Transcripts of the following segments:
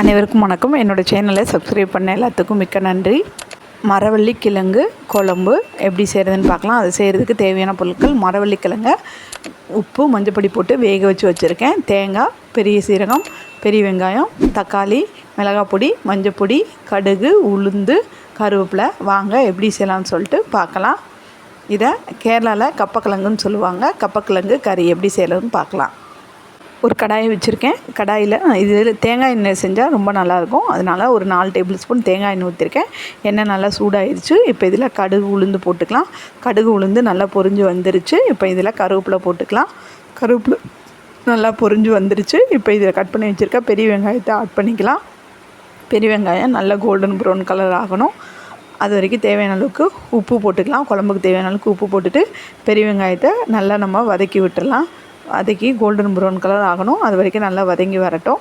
அனைவருக்கும் வணக்கம். என்னோடய சேனலை சப்ஸ்கிரைப் பண்ண எல்லாத்துக்கும் மிக்க நன்றி. மரவள்ளி கிழங்கு குழம்பு எப்படி செய்கிறதுன்னு பார்க்கலாம். அது செய்கிறதுக்கு தேவையான பொருட்கள் மரவள்ளி கிழங்க உப்பு மஞ்சப்பொடி போட்டு வேக வச்சு வச்சுருக்கேன். தேங்காய் பெரிய சீரகம் பெரிய வெங்காயம் தக்காளி மிளகாய் பொடி மஞ்சப்பொடி கடுகு உளுந்து கருவேப்பிலை. வாங்க எப்படி செய்யலாம்னு சொல்லிட்டு பார்க்கலாம். இதை கேரளாவில் கப்பக்கிழங்குன்னு சொல்லுவாங்க. கப்பக்கிழங்கு கறி எப்படி செய்யலாம்னு பார்க்கலாம். ஒரு கடாயை வச்சுருக்கேன். கடாயில் இது தேங்காய் எண்ணெய் செஞ்சால் ரொம்ப நல்லாயிருக்கும். அதனால் ஒரு நாலு டேபிள் ஸ்பூன் தேங்காய் எண்ணெய் ஊற்றிருக்கேன் எண்ணெய் நல்லா சூடாயிருச்சு. இப்போ இதில் கடுகு உளுந்து போட்டுக்கலாம். கடுகு உளுந்து நல்லா பொரிஞ்சு வந்துருச்சு. இப்போ இதில் கருவேப்பிலை போட்டுக்கலாம். கருவேப்பிலை நல்லா பொரிஞ்சு வந்துருச்சு. இப்போ இதில் கட் பண்ணி வச்சுருக்க பெரிய வெங்காயத்தை ஆட் பண்ணிக்கலாம். பெரிய வெங்காயம் நல்லா கோல்டன் ப்ரௌன் கலர் ஆகணும். அது வரைக்கும் தேவையான அளவுக்கு உப்பு போட்டுக்கலாம். குழம்புக்கு தேவையான அளவுக்கு உப்பு போட்டுட்டு பெரிய வெங்காயத்தை நல்லா நம்ம வதக்கி விட்டுடலாம். வதக்கி கோல்டன் ப்ரௌன் கலர் ஆகணும். அது வரைக்கும் நல்லா வதங்கி வரட்டும்.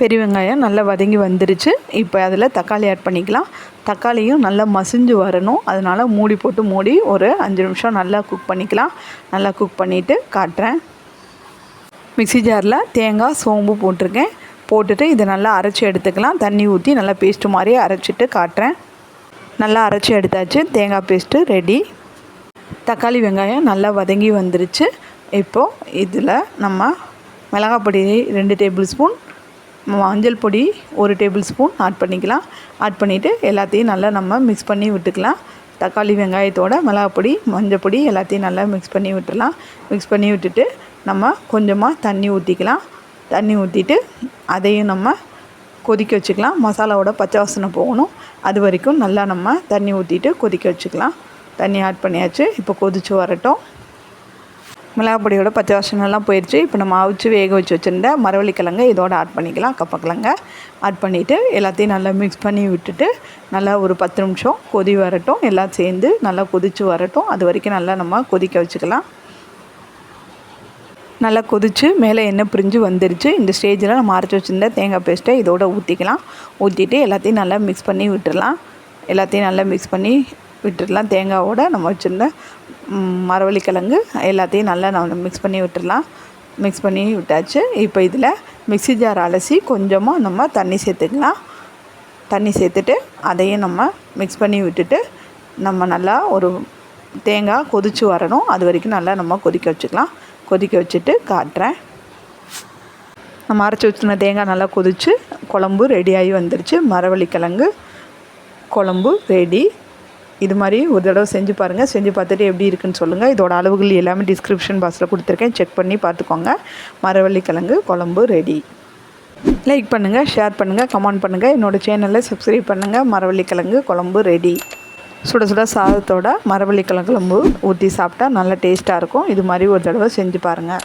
பெரிய வெங்காயம் நல்லா வதங்கி வந்துருச்சு. இப்போ அதில் தக்காளி ஆட் பண்ணிக்கலாம். தக்காளியும் நல்லா மசிஞ்சு வரணும். அதனால் மூடி போட்டு மூடி ஒரு அஞ்சு நிமிஷம் நல்லா குக் பண்ணிக்கலாம். நல்லா குக் பண்ணிவிட்டு காட்டுறேன். மிக்சி ஜாரில் தேங்காய் சோம்பு போட்டிருக்கேன். போட்டுட்டு இதை நல்லா அரைச்சி எடுத்துக்கலாம். தண்ணி ஊற்றி நல்லா பேஸ்ட்டு மாதிரி அரைச்சிட்டு காட்டுறேன். நல்லா அரைச்சி எடுத்தாச்சு. தேங்காய் பேஸ்ட்டு ரெடி தக்காளி வெங்காயம் நல்லா வதங்கி வந்துருச்சு. இப்போது இதில் நம்ம மிளகாய் பொடி ரெண்டு டேபிள் ஸ்பூன் மஞ்சள் பொடி ஒரு டேபிள் ஸ்பூன் ஆட் பண்ணிக்கலாம். ஆட் பண்ணிவிட்டு எல்லாத்தையும் நல்லா நம்ம மிக்ஸ் பண்ணி விட்டுக்கலாம். தக்காளி வெங்காயத்தோட மிளகாய் பொடி மஞ்சள் பொடி எல்லாத்தையும் நல்லா மிக்ஸ் பண்ணி விட்டுடலாம். மிக்ஸ் பண்ணி விட்டுட்டு நம்ம கொஞ்சமாக தண்ணி ஊற்றிக்கலாம் தண்ணி ஊற்றிட்டு அதையும் நம்ம கொதிக்க வச்சுக்கலாம். மசாலாவோட பச்சை வாசனை போகணும். அது வரைக்கும் நல்லா நம்ம தண்ணி ஊற்றிட்டு கொதிக்க வச்சுக்கலாம். தண்ணி ஆட் பண்ணியாச்சு. இப்போ கொதித்து வரட்டும். மிளகா பொடியோட பச்சை வாசனெல்லாம் போயிடுச்சு இப்போ நம்ம அவிச்சு வேக வச்சு வச்சுருந்த மரவள்ளிக்கிழங்கு இதோட ஆட் பண்ணிக்கலாம். கப்பக்கிழங்க ஆட் பண்ணிவிட்டு எல்லாத்தையும் நல்லா மிக்ஸ் பண்ணி விட்டுட்டு நல்லா ஒரு பத்து நிமிஷம் கொதி வரட்டும். எல்லாம் சேர்ந்து நல்லா கொதித்து வரட்டும். அது வரைக்கும் நல்லா நம்ம கொதிக்க வச்சுக்கலாம். நல்லா கொதித்து மேலே எண்ணெய் பிரிஞ்சு வந்துருச்சு. இந்த ஸ்டேஜில் நம்ம அரைச்சி வச்சுருந்த தேங்காய் பேஸ்ட்டை இதோட ஊற்றிக்கலாம் ஊற்றிட்டு எல்லாத்தையும் நல்லா மிக்ஸ் பண்ணி விட்டுடலாம். எல்லாத்தையும் நல்லா மிக்ஸ் பண்ணி விட்டுடலாம். தேங்காவோட நம்ம வச்சுருந்த மரவள்ளிக்கிழங்கு எல்லாத்தையும் நல்லா நம்ம மிக்ஸ் பண்ணி விட்டுடலாம். மிக்ஸ் பண்ணி விட்டாச்சு. இப்போ இதில் மிக்ஸி ஜார் அலசி கொஞ்சமாக நம்ம தண்ணி சேர்த்துக்கலாம். தண்ணி சேர்த்துட்டு அதையும் நம்ம மிக்ஸ் பண்ணி விட்டுட்டு நம்ம நல்லா ஒரு தேங்காய் கொதித்து வரணும். அது வரைக்கும் நல்லா நம்ம கொதிக்க வச்சுக்கலாம். கொதிக்க வச்சுட்டு காட்டுறேன். நம்ம அரைச்சி வச்சுருந்த தேங்காய் நல்லா கொதித்து குழம்பு ரெடியாகி வந்துருச்சு. மரவள்ளிக்கிழங்கு குழம்பு ரெடி இது மாதிரி ஒரு தடவை செஞ்சு பாருங்கள் செஞ்சு பார்த்துட்டு எப்படி இருக்குன்னு சொல்லுங்கள் இதோட அளவுகள் எல்லாமே டிஸ்கிரிப்ஷன் பாக்ஸில் கொடுத்துருக்கேன். செக் பண்ணி பார்த்துக்கோங்க. மரவள்ளிக்கிழங்கு குழம்பு ரெடி லைக் பண்ணுங்கள் ஷேர் பண்ணுங்கள் கமெண்ட் பண்ணுங்கள் என்னோடய சேனலில் சப்ஸ்கிரைப் பண்ணுங்கள் மரவள்ளிக்கிழங்கு குழம்பு ரெடி சுட சுட சாதத்தோட மரவள்ளிக்கிழங்கு குழம்பு ஊற்றி சாப்பிட்டா நல்லா டேஸ்ட்டாக இருக்கும். இது மாதிரி ஒரு தடவை செஞ்சு பாருங்கள்